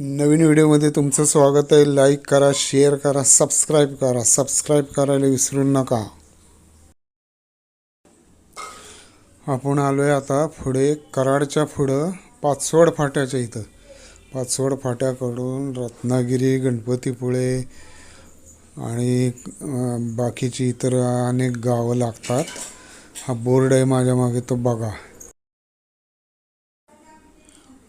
नवीन व्हिडिओमध्ये तुमचं स्वागत आहे. लाईक करा शेअर करा सबस्क्राईब करा. सबस्क्राईब करायला विसरू नका. आपण आलो आहे आता पुढे कराडच्या पुढं पाचवड फाट्याच्या इथं. पाचवड फाट्याकडून रत्नागिरी गणपतीपुळे आणि बाकीची इतर अनेक गावं लागतात. हा बोर्ड आहे माझ्या मागे तो बघा.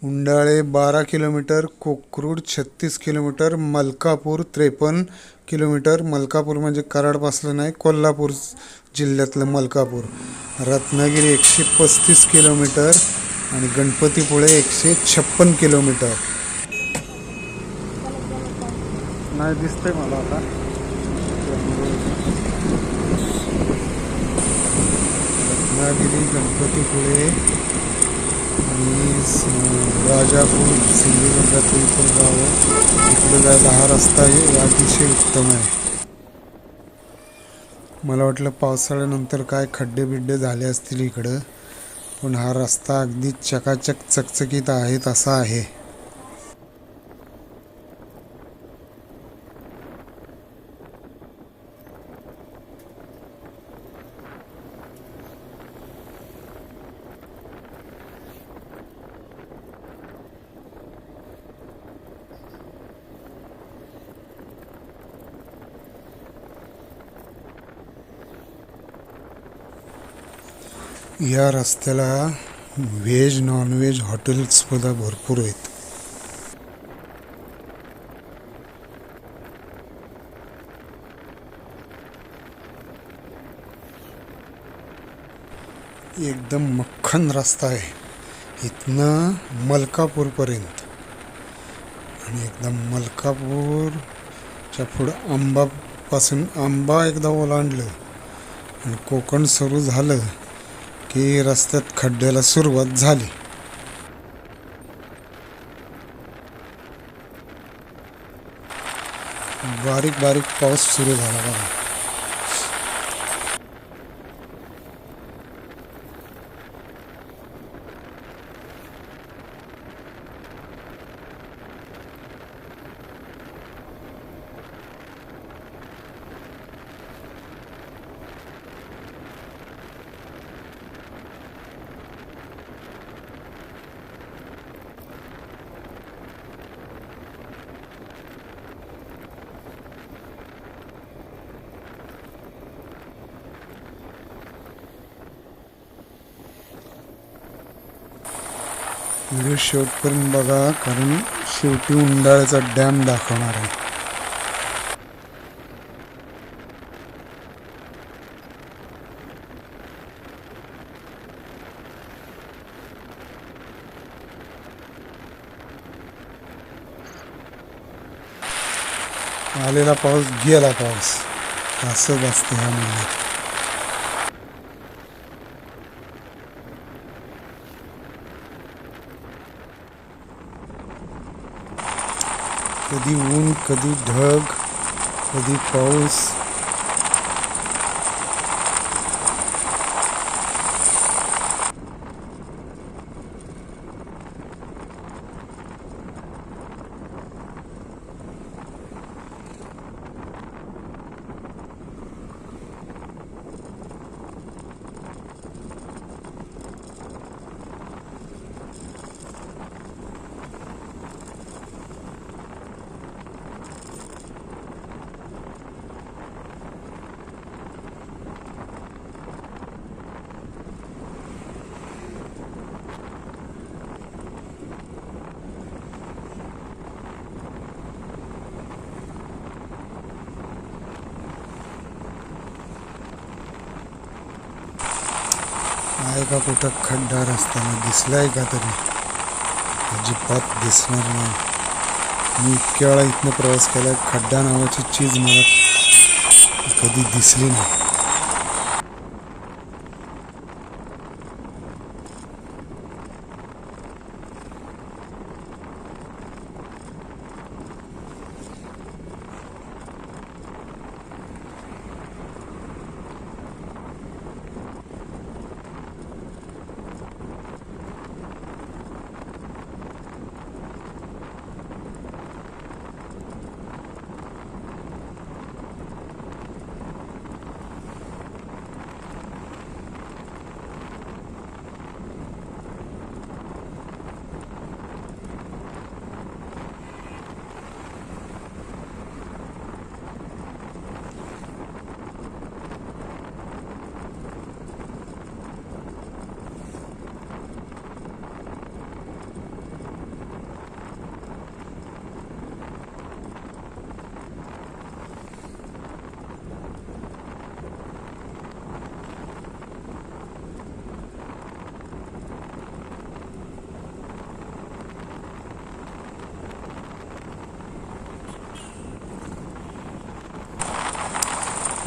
उंडाळे बारा किलोमीटर कोकरूड छत्तीस किलोमीटर मलकापूर त्रेपन्न किलोमीटर. मलकापूर म्हणजे कराडपासलं नाही कोल्हापूर जिल्ह्यातलं मलकापूर. रत्नागिरी एकशे पस्तीस किलोमीटर आणि गणपतीपुळे एकशे छप्पन किलोमीटर. नाही दिसतंय मला आता. रत्नागिरी गणपतीपुळे ही राजापूर सिंधुदुर्गातील गाव गावं इकडे जायला हा रस्ता आहे अतिशय उत्तम आहे. मला वाटलं पावसाळ्यानंतर काय खड्डे बिड्डे झाले असतील इकडं पण हा रस्ता अगदी चकाचक चकचकीत आहे तसा आहे. या रस्त्याला व्हेज नॉनव्हेज हॉटेल्ससुद्धा भरपूर आहेत. एकदम मक्खन रस्ता आहे. इथनं मलकापूरपर्यंत. आणि एकदम मलकापूरच्या पुढं आंबापासून आंबा एकदा ओलांडलं आणि कोकण सुरू झालं. की रस्त्यात खड्ड्याला सुरुवात झाली. बारीक बारीक पाऊस सुरू झाला बघा. व्हिडिओ शेवटपर्यंत बघा कारण शेवटी उंडाळ्याचा डॅम दाखवणार आहे. आलेला पाऊस गेला पाऊस. असं असतं ह्या महिन्यात कधी ऊन कधी ढग कधी पाऊस. आहे का कुठं? खड्डा रस्त्याला दिसलाय का तरी? अजिबात दिसणार नाही. मी इतक्या वेळा इथनं प्रवास केला खड्डा नावाची चीज मला कधी दिसली नाही.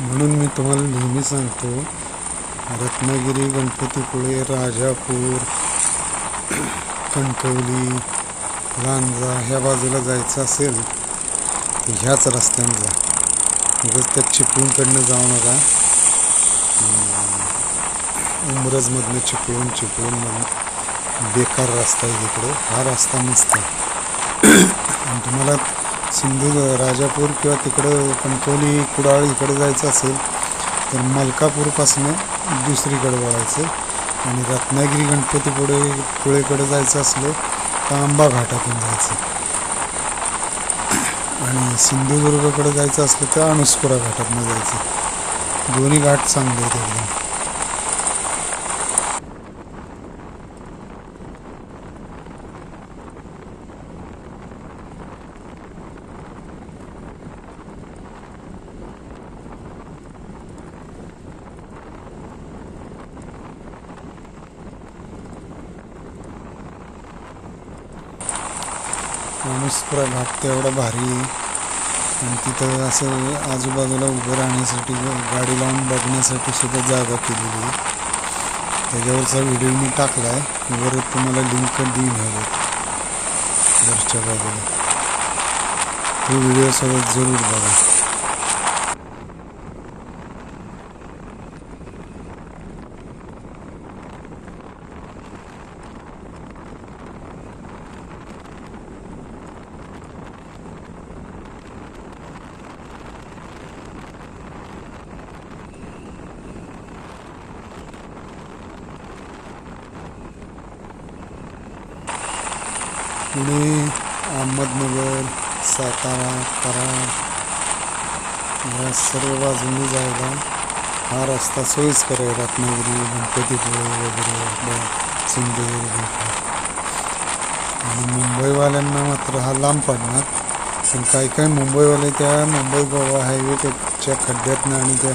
म्हणून मी तुम्हाला नेहमी सांगतो रत्नागिरी गणपतीपुळे राजापूर कणकवली लांजा ह्या बाजूला जायचं असेल तर ह्याच रस्त्याने जा. उगाच त्या चिपळूणकडनं जाऊ नका. उमरजमधनं चिपळूण चिपळूणमधनं बेकार रस्ता आहे तिकडे. हा रस्ता मस्त आहे. आणि तुम्हाला सिंधू राजापूर किंवा तिकडं कणकवली कुडाळ इकडे जायचं असेल तर मलकापूरपासनं दुसरीकडे वळायचं आणि रत्नागिरी गणपतीपुढे पुळेकडे जायचं असलं तर आंबा घाटातून जायचं. आणि सिंधुदुर्गकडे जायचं असलं तर अणुस्कुरा घाटातून जायचं. दोन्ही घाट चांगले आहेत एकदम. अणुस्कुरा घाट तेवढा भारी आहे. आणि तिथं असं आजूबाजूला उभं राहण्यासाठी ग- गाडी लावून बघण्यासाठी सुद्धा जागा केलेली आहे. त्याच्यावरचा व्हिडिओ मी टाकला आहे वर तुम्हाला लिंक देईन हवं वरच्या बाजूला. तो व्हिडिओ सगळं जरूर बघा पुणे अहमदनगर कारण या सर्व बाजूंनी जायला हा रस्ता सोयीस्कर आहे. रत्नागिरी गणपतीपुळे वगैरे आपल्या सिंधुदुर्ग आणि मुंबईवाल्यांना मात्र हा लांब पडणार. पण काही काही मुंबईवाले त्या मुंबई गोवा हायवेच्या खड्ड्यातनं आणि त्या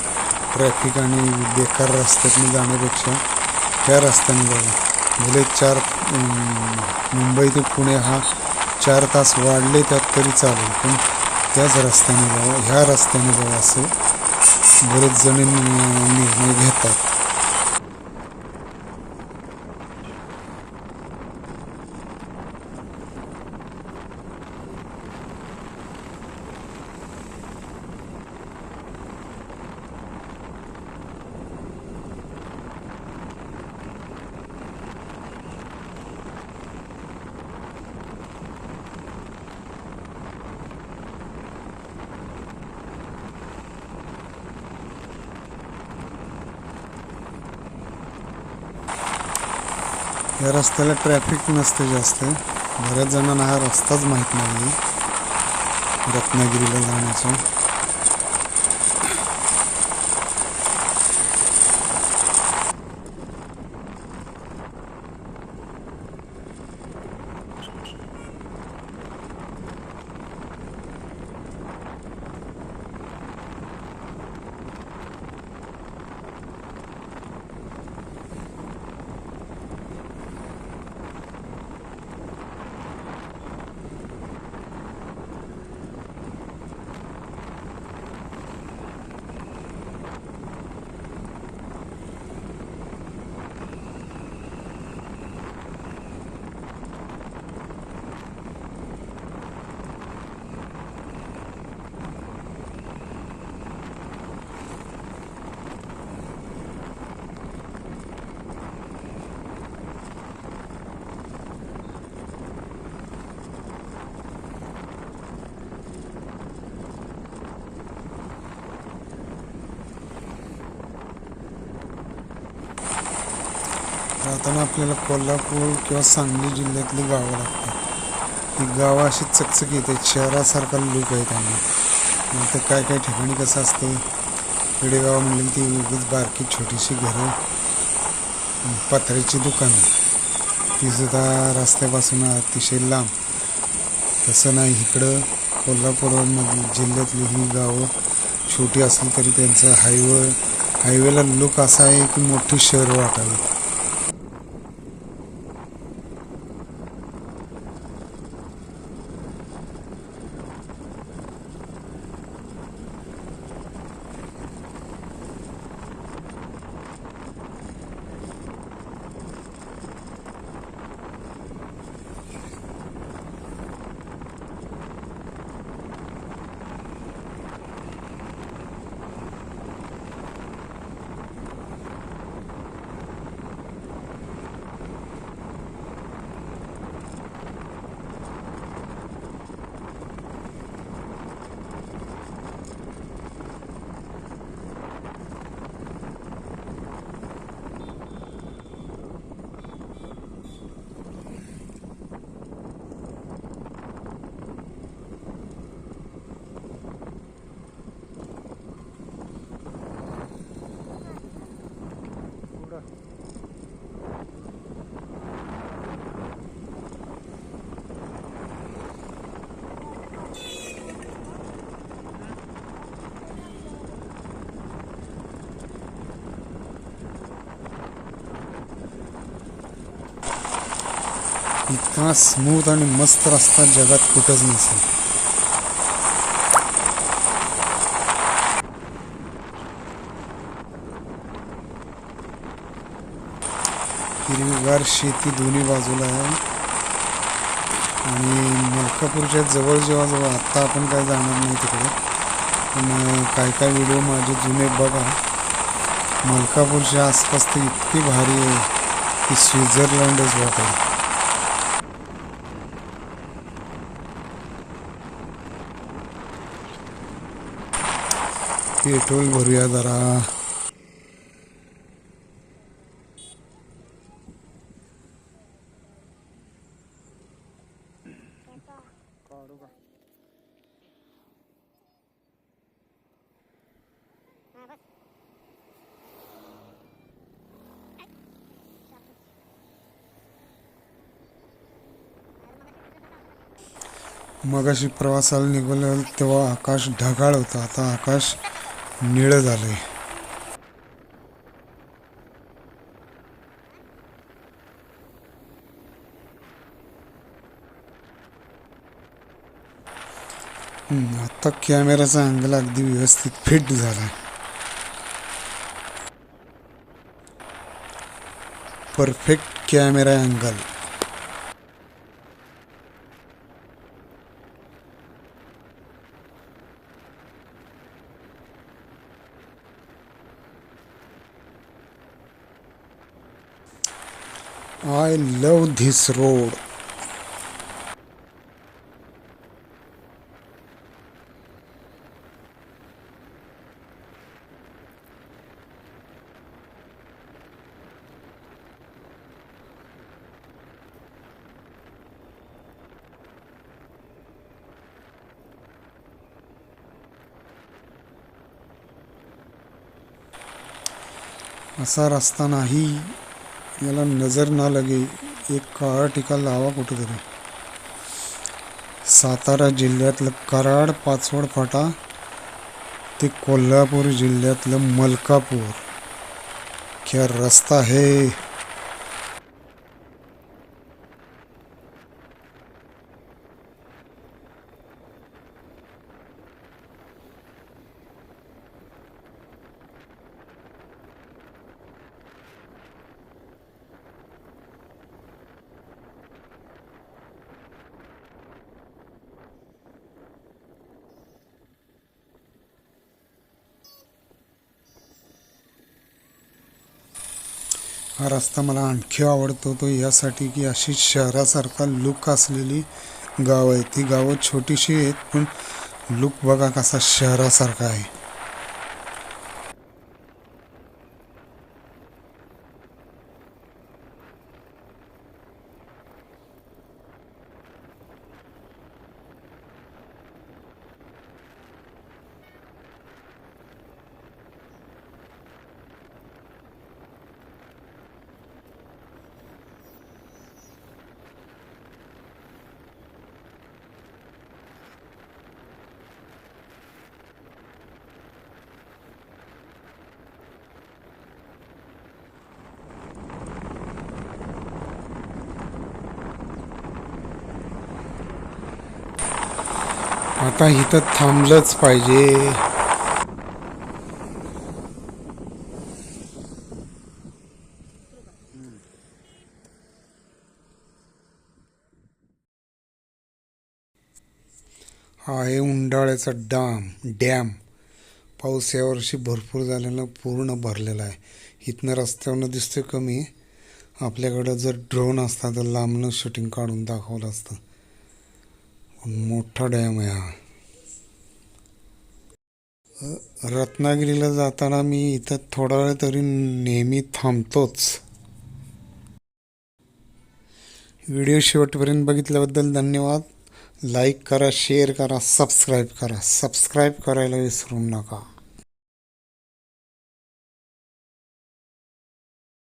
ट्रॅफिक आणि बेकार रस्त्यातनं जाण्यापेक्षा त्या रस्त्याने जावं. भले चार मुंबई ते पुणे हा चार तास वाढले त्यात तरी चालेल. पण त्याच रस्त्याने जावं ह्या रस्त्याने जावं असं बरेच जण निर्णय घेतात. या रस्त्याला ट्रॅफिक नसते जास्त. बऱ्याच जणांना हा रस्ताच माहीत नाही रत्नागिरीला जाण्याचा. जाताना आपल्याला कोल्हापूर किंवा सांगली जिल्ह्यातली गावं लागतात. ही गावं अशी चकचकीत आहेत शहरासारखा लूक आहे त्यांना. नाही तर काय काय ठिकाणी कसं असतं? खेडेगाव म्हणलं ती उगीच बारकी छोटीशी घरं पत्र्याची दुकानं. ती सुद्धा रस्त्यापासून अतिशय लांब. तसं नाही इकडं कोल्हापूरमधली जिल्ह्यातली ही गावं छोटी असली तरी त्यांचं हायवे हायवेला लुक असा आहे की मोठी शहर वाटावी. इतका स्मूथ आणि मस्त रस्ता जगात कुठंच नसेल. हिरवीगार शेती दोन्ही बाजूला आहे. आणि मलकापूरच्या जवळ जेव्हा जवळ आत्ता आपण काय जाणार नाही तिकडे पण काय काय व्हिडिओ माझे जुने बघा. मलकापूरच्या आसपास ते इतकी भारी आहे की स्वित्झर्लंडच वाटेल पेट्रोल भरूया जरा. मगाशी प्रवासाला निघालो तेव्हा आकाश ढगाळ होतं. आता आकाश निळं झालंय. आहे आता कॅमेराचा अँगल अगदी व्यवस्थित फिट झाला. Perfect camera angle I love this road. असा रस्ता नाही. याला नजर ना लगे एक काळा टिका लावा कुठेतरी. सातारा जिल्ह्यातलं कराड पाचवड फाटा ते कोल्हापूर जिल्ह्यातलं मलकापूर. क्या रस्ता है? हा रस्ता मला आणखी आवडतो. तो यासाठी की अशी शहरासारखा लुक असलेली गाव आहे ती गावं छोटीशी आहेत पण लुक बघा कसा शहरासारखा आहे. आता इथं थांबलंच पाहिजे. हा आहे उंडाळ्याचा डाम डॅम. पाऊस यावर्षी भरपूर झालेला पूर्ण भरलेला आहे. इथनं रस्त्यावरनं दिसतोय कमी. आपल्याकडं जर ड्रोन असता तर लांबनं शूटिंग काढून दाखवलं असतं. मोठा डॅम आहे हा. रत्नागिरीला जाताना मी इथं थोडा वेळ तरी नेहमी थांबतोच. व्हिडिओ शेवटपर्यंत बघितल्याबद्दल धन्यवाद. लाईक करा शेअर करा सबस्क्राईब करा. सबस्क्राईब करायला विसरू नका.